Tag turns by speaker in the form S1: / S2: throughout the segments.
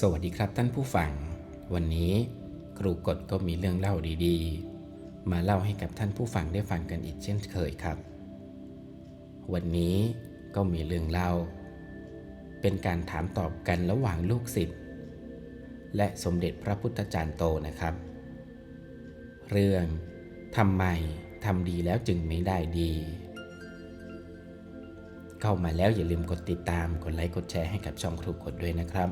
S1: สวัสดีครับท่านผู้ฟัง วันนี้ครูกฎก็มีเรื่องเล่าดีๆ มาเล่าให้กับท่านผู้ฟังได้ฟังกันอีกเช่นเคยครับ วันนี้ก็มีเรื่องเล่า เป็นการถามตอบกันระหว่างลูกศิษย์และสมเด็จพระพุทธจารย์โตนะครับ เรื่องทำไมทำดีแล้วจึงไม่ได้ดี เข้ามาแล้วอย่าลืมกดติดตามกดไลค์กดแชร์ให้กับช่องครูกดด้วยนะครับ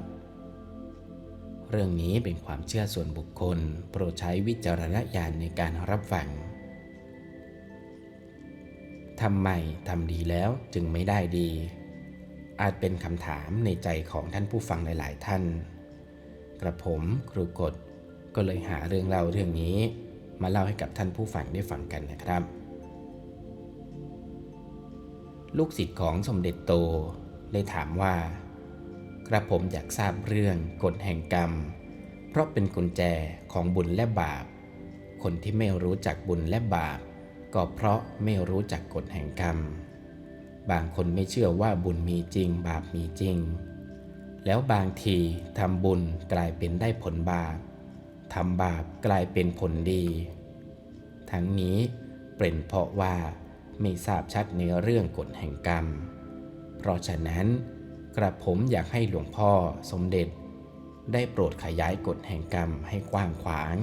S1: เรื่องนี้เป็นความเชื่อส่วนบุคคล โปรดใช้วิจารณญาณในการรับฟังทำไมทำดีแล้วจึงไม่ได้ดี อาจเป็นคำถามในใจของท่านผู้ฟังหลาย ๆ ท่าน กระผมครูกฎก็เลยหาเรื่องเล่าเรื่องนี้ มาเล่าให้กับท่านผู้ฟังได้ฟังกันนะครับ ลูกศิษย์ของสมเด็จโตเลยถามว่า กระผมอยากทราบเรื่องกฎแห่งกรรม เพราะเป็นกุญแจของบุญและบาป คนที่ไม่รู้จักบุญและบาป ก็เพราะไม่รู้จักกฎแห่งกรรม บางคนไม่เชื่อว่าบุญมีจริง บาปมีจริง แล้วบางทีทำบุญกลายเป็นได้ผลบาปทำบาปกลายเป็นผลดี ทั้งนี้เป็นเพราะว่าไม่ทราบชัดในเรื่องกฎแห่งกรรม เพราะฉะนั้น กระผมอยากให้หลวงพ่อสมเด็จ ได้โปรดขยายกฎแห่งกรรมให้กว้างขวาง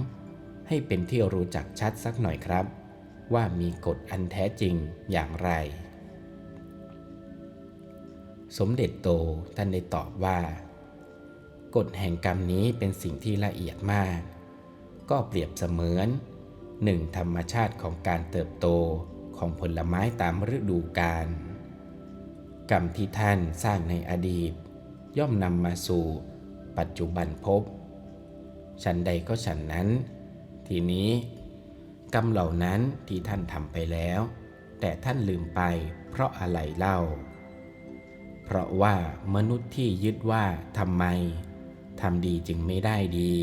S1: ให้เป็นที่รู้จักชัดสักหน่อยครับ ว่ามีกฎอันแท้จริงอย่างไร สมเด็จโตท่านได้ตอบว่า กฎแห่งกรรมนี้เป็นสิ่งที่ละเอียดมาก ก็เปรียบเสมือนหนึ่งธรรมชาติของการเติบโตของผลไม้ตามฤดูกาล กรรมที่ท่านสร้างในอดีต ย่อมนำมาสู่ปัจจุบันพบฉันใดก็ฉันนั้น ทีนี้ กรรมเหล่านั้นที่ท่านทำไปแล้ว แต่ท่านลืมไปเพราะอะไรเล่า เพราะว่ามนุษย์ที่ยึดว่าทำไมทำดีจึงไม่ได้ดี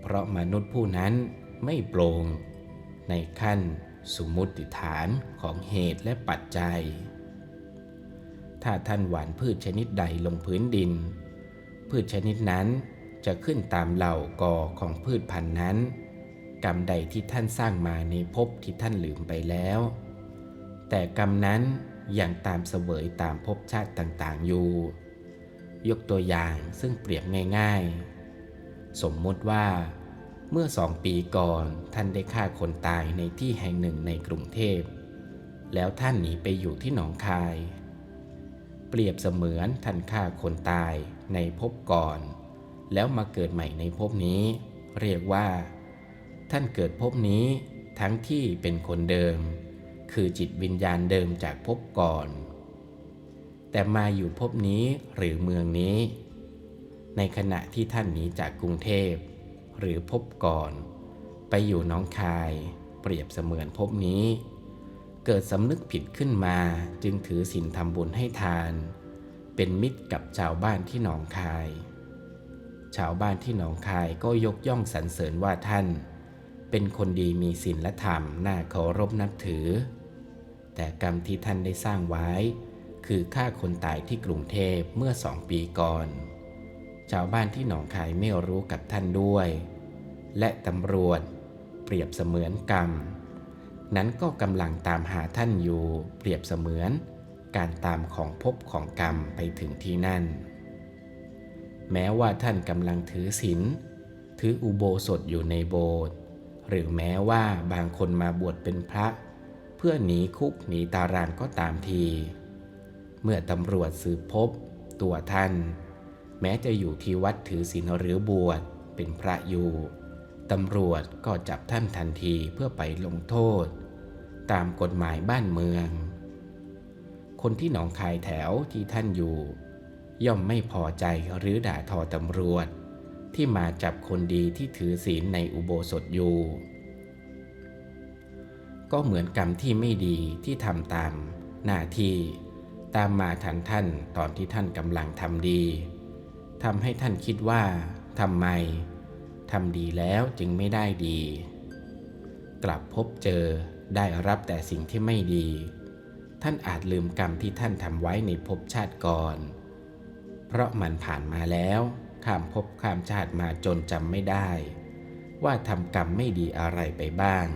S1: เพราะมนุษย์ผู้นั้นไม่โปร่งในขั้นสมมุติฐานของเหตุและปัจจัย ถ้าท่านหว่านพืชชนิดใดลงพื้นดิน พืชชนิดนั้นจะขึ้นตามเหล่ากอของพืชพันธุ์นั้น กรรมใดที่ท่านสร้างมาในภพที่ท่านลืมไปแล้ว แต่กรรมนั้นยังตามเสวยตามภพชาติต่างๆอยู่ ยกตัวอย่างซึ่งเปรียบง่ายๆ สมมติว่า เมื่อสองปีก่อนท่านได้ฆ่าคนตายในที่แห่งหนึ่งในกรุงเทพ แล้วท่านหนีไปอยู่ที่หนองคาย เปรียบเสมือนท่านฆ่าคนตายในภพก่อน แล้วมาเกิดใหม่ในภพนี้ เรียกว่า ท่านเกิดภพนี้ทั้งที่เป็นคนเดิม คือจิตวิญญาณเดิมจากภพก่อน แต่มาอยู่ภพนี้หรือเมืองนี้ ในขณะที่ท่านหนีจากกรุงเทพ หรือภพก่อน ไปอยู่น้องคาย เปรียบเสมือนภพนี้ เกิดสำนึกผิดขึ้นมา จึงถือศีลทำบุญให้ทาน เป็นมิตรกับชาวบ้านที่หนองคาย ชาวบ้านที่หนองคายก็ยกย่องสรรเสริญว่าท่าน เป็นคนดีมีศีลและธรรมน่าเคารพนับถือ แต่กรรมที่ท่านได้สร้างไว้ คือฆ่าคนตายที่กรุงเทพเมื่อสองปีก่อน ชาวบ้านที่หนองคายไม่รู้กับท่านด้วย และตำรวจเปรียบเสมือนกรรม นั้นก็กำลังตามหาท่านอยู่เปรียบเสมือน การตามของภพของกรรมไปถึงที่นั่น แม้ว่าท่านกำลังถือศีลถืออุโบสถอยู่ในโบสถ์หรือแม้ว่าบางคนมาบวชเป็นพระ เพื่อหนีคุกหนีตารางก็ตามที เมื่อตำรวจสืบพบตัวท่าน แม้จะอยู่ที่วัดถือศีลหรือบวชเป็นพระอยู่ตำรวจก็จับท่านทันทีเพื่อไปลงโทษ ตามกฎหมายบ้านเมือง คนที่หนองคายแถวที่ท่านอยู่ ย่อมไม่พอใจหรือด่าทอตำรวจ ที่มาจับคนดีที่ถือศีลในอุโบสถอยู่ ก็เหมือนกรรมที่ไม่ดีที่ทำตาม หน้าที่ตามมาทันท่านตอนที่ท่านกำลังทำดีทำให้ท่านคิดว่าทำไมทำดีแล้วจึงไม่ได้ดี กลับพบเจอ ได้รับแต่สิ่งที่ไม่ดี ท่านอาจลืมกรรมที่ท่านทำไว้ในภพชาติก่อน เพราะมันผ่านมาแล้วข้ามภพข้ามชาติมาจนจำไม่ได้ ว่าทำกรรมไม่ดีอะไรไปบ้าง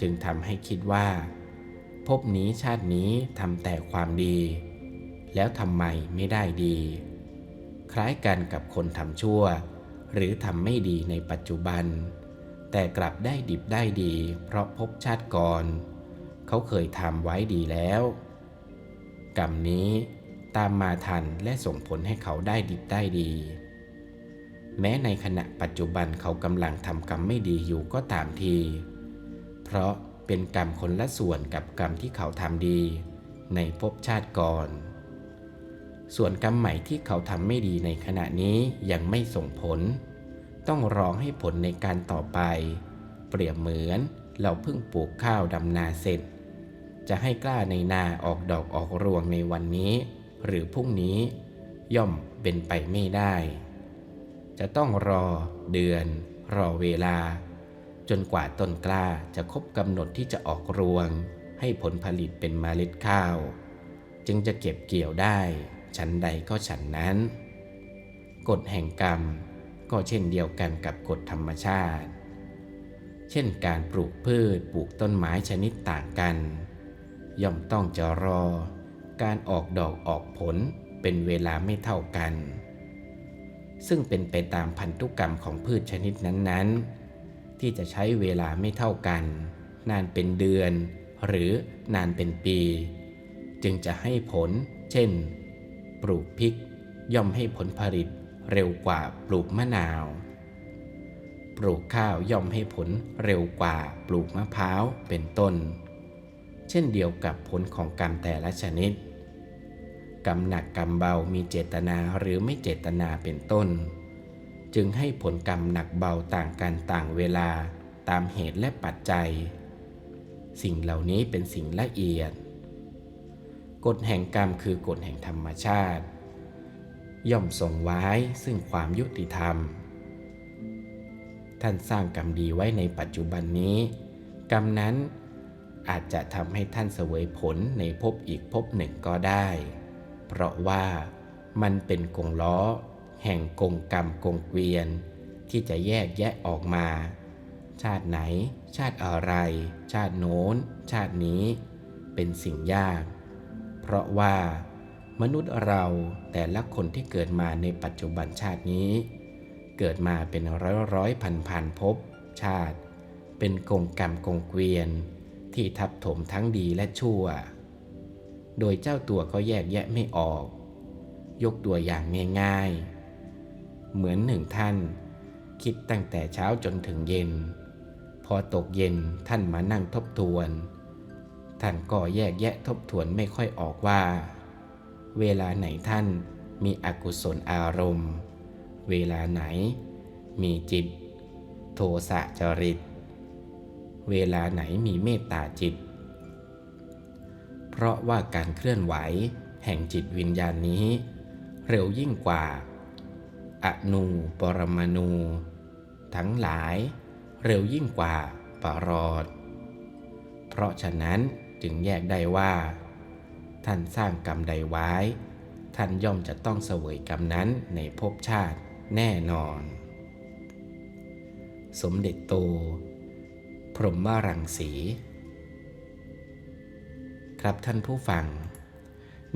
S1: จึงทำให้คิดว่าภพนี้ชาตินี้ทำแต่ความดี แล้วทำไมไม่ได้ดี คล้ายกันกับคนทำชั่ว หรือทำไม่ดีในปัจจุบัน แต่กลับได้ดิบได้ดี เพราะภพชาติก่อน เขาเคยทำไว้ดีแล้ว กรรมนี้ตามมาทันและส่งผลให้เขาได้ดิบได้ดี แม้ในขณะปัจจุบันเขากำลังทำกรรมไม่ดีอยู่ก็ตามที เพราะเป็นกรรมคนละส่วนกับกรรมที่เขาทำดี ในภพชาติก่อน ส่วนกรรมใหม่ที่เขาทำไม่ดีในขณะนี้ยังไม่ส่งผล ต้องรองให้ผลในการต่อไป เปรียบเหมือนเราเพิ่งปลูกข้าวดำนาเสร็จ จะให้กล้าในนาออกดอกออกรวงในวันนี้ หรือพรุ่งนี้ ย่อมเป็นไปไม่ได้ จะต้องรอเดือน รอเวลา จนกว่าต้นกล้าจะครบกำหนดที่จะออกรวง ให้ผลผลิตเป็นเมล็ดข้าว จึงจะเก็บเกี่ยวได้ฉันใดก็ฉันนั้น กฎแห่งกรรม ก็เช่นเดียวกันกับกฎธรรมชาติ เช่นการปลูกพืชปลูกต้นไม้ชนิดต่างกัน ย่อมต้องจะรอ การออกดอกออกผลเป็นเวลาไม่เท่ากัน ซึ่งเป็นไปตามพันธุกรรมของพืชชนิดนั้นๆ ที่จะใช้เวลาไม่เท่ากัน นานเป็นเดือน หรือนานเป็นปี จึงจะให้ผล เช่น ปลูกพริกย่อมให้ผลผลิต เร็วกว่าปลูกมะนาว ปลูกข้าวย่อมให้ผลเร็วกว่าปลูกมะพร้าวเป็นต้น เช่นเดียวกับผลของกรรมแต่ละชนิด กรรมหนักกรรมเบามีเจตนาหรือไม่เจตนาเป็นต้น จึงให้ผลกรรมหนักเบาต่างกันต่างเวลาตามเหตุและปัจจัย สิ่งเหล่านี้เป็นสิ่งละเอียด กฎแห่งกรรมคือกฎแห่งธรรมชาติ ย่อมส่งไว้ซึ่งความยุติธรรม ท่านสร้างกรรมดีไว้ในปัจจุบันนี้ กรรมนั้นอาจจะทำให้ท่านเสวยผลในภพอีกภพหนึ่งก็ได้ เพราะว่ามันเป็นกงล้อ แห่งกงกรรมกงเกวียน ที่จะแยกแยะออกมา ชาติไหน ชาติอะไร ชาติโน้น ชาตินี้ เป็นสิ่งยาก เพราะว่า มนุษย์เราแต่ละคนที่เกิดมาในปัจจุบันชาตินี้ เกิดมาเป็นร้อยร้อยพันพันภพชาติ เป็นกงกรรมกงเกวียน ที่ทับถมทั้งดีและชั่ว โดยเจ้าตัวก็แยกแยะไม่ออก ยกตัวอย่างง่ายๆ เหมือนหนึ่งท่าน คิดตั้งแต่เช้าจนถึงเย็น พอตกเย็นท่านมานั่งทบทวน ท่านก็แยกแยะทบทวนไม่ค่อยออกว่า เวลาไหนท่านมีอกุศลอารมณ์ เวลาไหนมีจิต โทสะจริต เวลาไหนมีเมตตาจิต เพราะว่าการเคลื่อนไหวแห่งจิตวิญญาณนี้ เร็วยิ่งกว่า อนูปรมาณูทั้งหลายเร็วยิ่งกว่าปรอด เพราะฉะนั้นจึงแยกได้ว่า ท่านสร้างกรรมใดไว้ ท่านย่อมจะต้องเสวยกรรมนั้นในภพชาติแน่นอน สมเด็จโต พรหมรังสี ครับท่านผู้ฟัง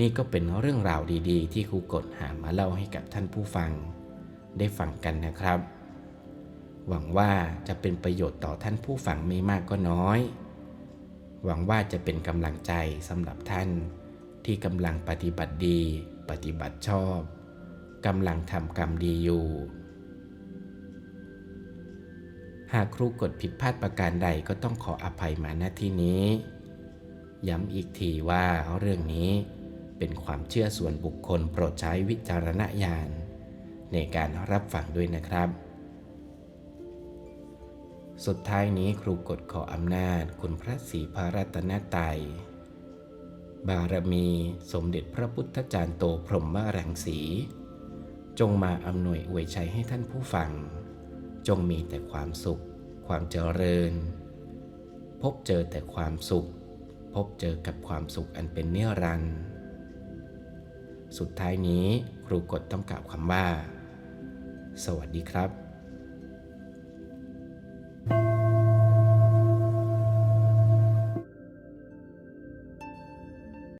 S1: นี่ก็เป็นเรื่องราวดีๆ ที่ครูกดหามาเล่าให้กับท่านผู้ฟัง ได้ฟังกันนะครับ หวังว่าจะเป็นประโยชน์ต่อท่านผู้ฟังไม่มากก็น้อย หวังว่าจะเป็นกำลังใจสำหรับท่าน ที่กำลังปฏิบัติดี ปฏิบัติชอบกำลังทำกรรมดีอยู่ หากครูกดผิดพลาดประการใดก็ต้องขออภัยมาณที่นี้ ย้ำอีกทีว่าเรื่องนี้เป็นความเชื่อส่วนบุคคลโปรดใช้วิจารณญาณในการรับฟังด้วยนะครับ สุดท้ายนี้ครูกดขออำนาจคุณพระศรีพระรัตนตรัย บารมีสมเด็จพระพุทธจารย์โตพรหมรังสี จงมาอำนวยอวยชัยให้ท่านผู้ฟัง จงมีแต่ความสุข ความเจริญ พบเจอแต่ความสุข พบเจอกับความสุขอันเป็นเนื้อรัน สุดท้ายนี้ครูกดต้องกล่าวคำว่า สวัสดีครับ